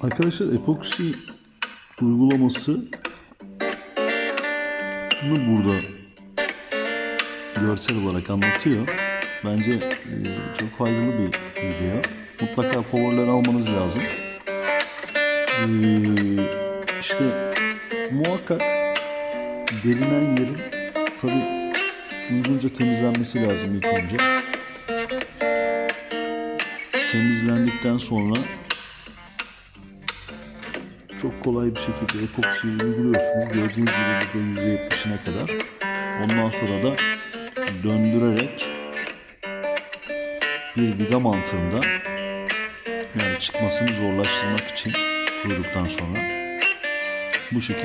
Arkadaşlar epoksi uygulaması bunu burada görsel olarak anlatıyor. Bence e, çok faydalı bir video. Mutlaka powerları almanız lazım. E, işte muhakkak delinen yerin tabi uygunca temizlenmesi lazım ilk önce. Temizlendikten sonra çok kolay bir şekilde epoksiyi uyguluyorsunuz. Gördüğünüz gibi burada %70'ine kadar. Ondan sonra da döndürerek bir vida mantığında yani çıkmasını zorlaştırmak için kuruduktan sonra bu şekilde